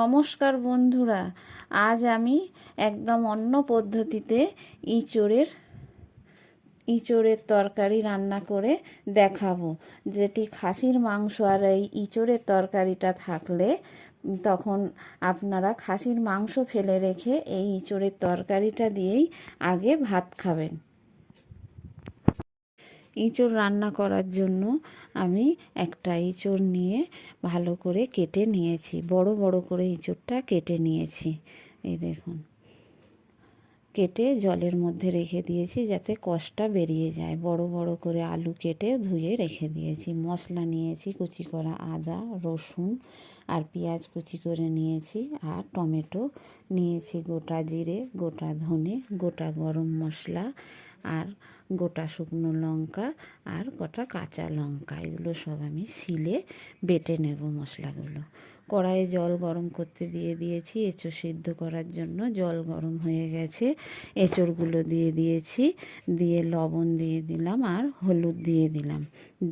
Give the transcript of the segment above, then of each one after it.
নমস্কার বন্ধুরা, আজ আমি একদম অন্য পদ্ধতিতে ইঁচড়ের ইঁচড়ের তরকারি রান্না করে দেখাবো। যেটি খাসির মাংস আর এই ইঁচড়ের তরকারিটা থাকলে তখন আপনারা খাসির মাংস ফেলে রেখে এই ইঁচড়ের তরকারিটা দিয়েই আগে ভাত খাবেন। ইঁচড় রান্না করার জন্য আমি একটা ইঁচড় নিয়ে ভালো করে কেটে নিয়েছি, বড় বড় করে ইঁচড়টা কেটে নিয়েছি। এই দেখুন। কেটে জলের মধ্যে রেখে দিয়েছি যাতে কষটা বেরিয়ে যায়। বড় বড় করে আলু কেটে ধুয়ে রেখে দিয়েছি। মশলা নিয়েছি, কুচি করা আদা, রসুন আর পেঁয়াজ কুচি করে নিয়েছি আর টমেটো নিয়েছি। গোটা জিরে, গোটা ধনে, গোটা গরম মশলা আর গোটা শুকনো লঙ্কা আর গোটা কাঁচা লঙ্কা, এগুলো সব আমি শিলে বেটে নেব মশলাগুলো। কড়াইয়ে জল গরম করতে দিয়ে দিয়েছি, এঁচড় সিদ্ধ করার জন্য জল গরম হয়ে গেছে। এঁচড়গুলো দিয়ে দিয়েছি, দিয়ে লবণ দিয়ে দিলাম আর হলুদ দিয়ে দিলাম।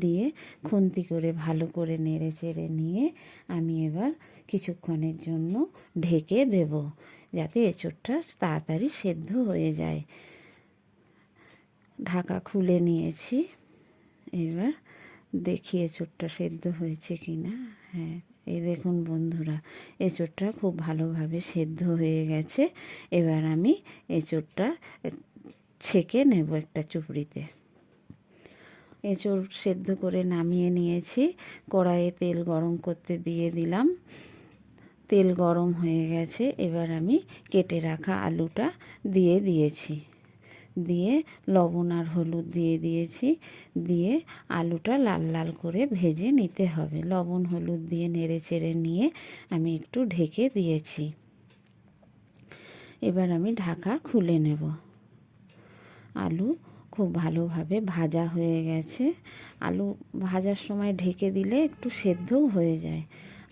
দিয়ে খুন্তি করে ভালো করে নেড়ে চেড়ে নিয়ে আমি এবার কিছুক্ষণের জন্য ঢেকে দেব, যাতে এঁচড়টা তাড়াতাড়ি সেদ্ধ হয়ে যায়। ঢাকা খুলে নিয়েছি। এবার দেখি এঁচড়টা সেদ্ধ হয়েছে কি না হ্যাঁ এই দেখুন বন্ধুরা এঁচড়টা খুব ভালোভাবে সেদ্ধ হয়ে গেছে। এবার আমি এঁচড়টা ছেঁকে নেব একটা চুপড়িতে। এঁচড় সেদ্ধ করে নামিয়ে নিয়েছি। কড়াইয়ে তেল গরম করতে দিয়ে দিলাম। তেল গরম হয়ে গেছে। এবার আমি কেটে রাখা আলুটা দিয়ে দিয়েছি। দিয়ে লবণ আর হলুদ দিয়ে দিয়েছি। দিয়ে আলুটা লাল লাল করে ভেজে নিতে হবে। লবণ, হলুদ দিয়ে নেড়ে চেড়ে নিয়ে আমি একটু ঢেকে দিয়েছি। এবার আমি ঢাকা খুলে নেব। আলু খুব ভালোভাবে ভাজা হয়ে গেছে। আলু ভাজার সময় ঢেকে দিলে একটু সেদ্ধও হয়ে যায়।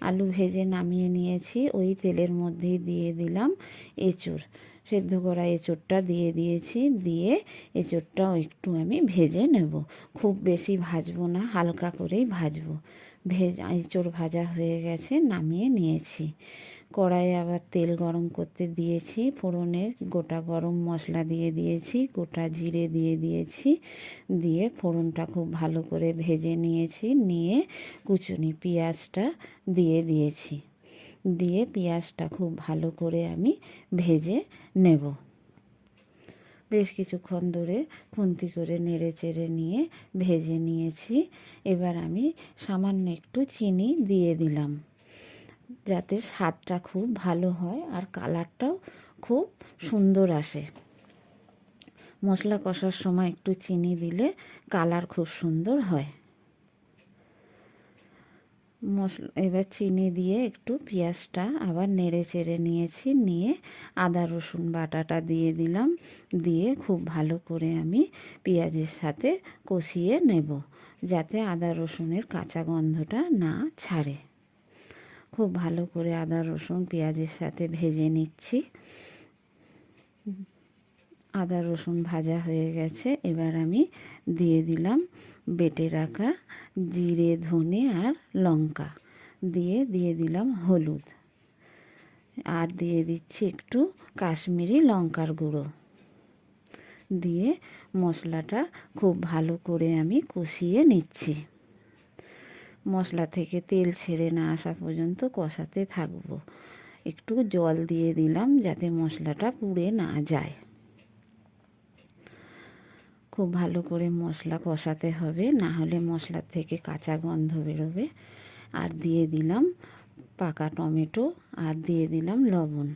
আলু ভেজে নামিয়ে নিয়েছি। ওই তেলের মধ্যেই দিয়ে দিলাম এঁচুর সেদ্ধ করা এঁচোড়টা দিয়ে দিয়েছি। দিয়ে এঁচোড়টাও একটু আমি ভেজে নেব। খুব বেশি ভাজবো না, হালকা করেই ভাজবো। ভেজ এঁচোড় ভাজা হয়ে গেছে, নামিয়ে নিয়েছি। কড়াইয়ে আবার তেল গরম করতে দিয়েছি ফোড়নের গোটা গরম মশলা দিয়ে দিয়েছি, গোটা জিরে দিয়ে দিয়েছি, দিয়ে ফোড়নটা খুব ভালো করে ভেজে নিয়েছি, নিয়ে কুচুনি পেঁয়াজটা দিয়ে দিয়েছি। দিয়ে পেঁয়াজটা খুব ভালো করে আমি ভেজে নেব। বেশ কিছুক্ষণ ধরে খুন্তি করে নেড়ে চেড়ে নিয়ে ভেজে নিয়েছি। এবার আমি সামান্য একটু চিনি দিয়ে দিলাম। যাতে স্বাদটা খুব ভালো হয় আর কালারটাও খুব সুন্দর আসে। মশলা কষার সময় একটু চিনি দিলে কালার খুব সুন্দর হয়। মশলা এবার চিনি দিয়ে একটু পেঁয়াজটা আবার নেড়ে চেড়ে নিয়েছি, নিয়ে আদা, রসুন বাটাটা দিয়ে দিলাম, দিয়ে খুব ভালো করে আমি পেঁয়াজের সাথে কষিয়ে নেব, যাতে আদা, রসুনের কাঁচা গন্ধটা না ছাড়ে। খুব ভালো করে আদা, রসুন পেঁয়াজের সাথে ভেজে নিচ্ছি। আদা, রসুন ভাজা হয়ে গেছে। এবার আমি দিয়ে দিলাম বেটে রাখা জিরে, ধনে আর লঙ্কা। দিয়ে দিয়ে দিলাম হলুদ। আর দিয়ে দিচ্ছি একটু কাশ্মীরি লঙ্কার গুঁড়ো। দিয়ে মশলাটা খুব ভালো করে আমি কষিয়ে নিচ্ছি। মশলা থেকে তেল ছেড়ে না আসা পর্যন্ত কষাতে থাকব। একটু জল দিয়ে দিলাম যাতে মশলাটা পুড়ে না যায়। খুব ভালো করে মশলা কষাতে হবে, না হলে মশলার থেকে কাঁচা গন্ধ বেরোবে। আর দিয়ে দিলাম পাকা টমেটো আর দিয়ে দিলাম লবণ।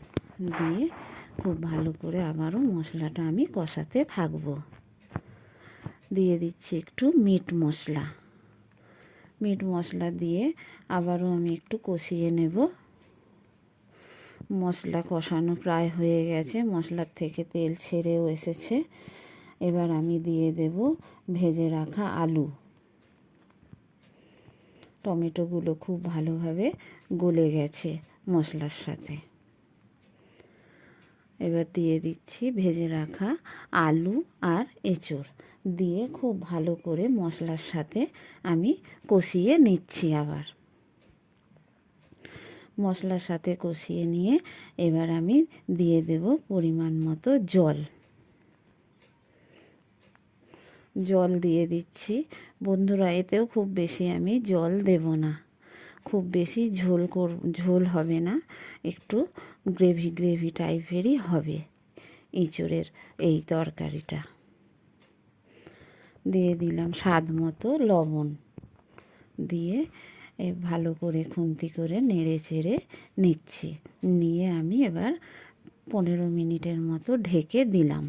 দিয়ে খুব ভালো করে আবারও মশলাটা আমি কষাতে থাকব। দিয়ে দিচ্ছি একটু মিট মশলা। মিট মশলা দিয়ে আবারও আমি একটু কষিয়ে নেব। মশলা কষানো প্রায় হয়ে গেছে, মশলার থেকে তেল ছেড়েও এসেছে। এবার আমি দিয়ে দেব ভেজে রাখা আলু। টমেটোগুলো খুব ভালোভাবে গলে গেছে মশলার সাথে। এবার দিয়ে দিচ্ছি ভেজে রাখা আলু আর এঁচড় দিয়ে খুব ভালো করে মশলার সাথে আমি কষিয়ে নিচ্ছি আবার। মশলার সাথে কষিয়ে নিয়ে এবার আমি দিয়ে দেব পরিমাণ মতো জল। জল দিয়ে দিচ্ছি। বন্ধুরা, এতেও খুব বেশি আমি জল দেব না। খুব বেশি ঝোল কর, ঝোল হবে না, একটু গ্রেভি গ্রেভি টাইপেরই হবে ইঁচড়ের এই তরকারিটা। দিয়ে দিলাম স্বাদ মতো লবণ। দিয়ে ভালো করে খুন্তি করে নেড়ে চেড়ে নিচ্ছি। নিয়ে আমি এবার পনেরো মিনিটের মতো ঢেকে দিলাম।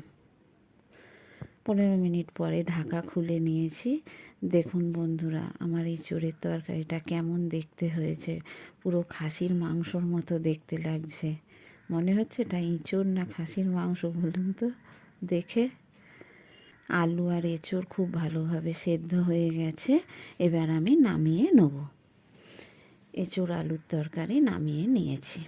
পনেরো মিনিট পরে ঢাকা খুলে নিয়েছি। দেখুন বন্ধুরা, আমার এই চোরের তরকারিটা কেমন দেখতে হয়েছে। পুরো খাসির মাংসর মতো দেখতে লাগছে। মনে হচ্ছে এটা ইঁচড় না খাসির মাংস বলুন তো? দেখে? আলু আর এঁচড় খুব ভালোভাবে সেদ্ধ হয়ে গেছে। এবার আমি নামিয়ে নেব। এঁচড় আলুর তরকারি নামিয়ে নিয়েছি।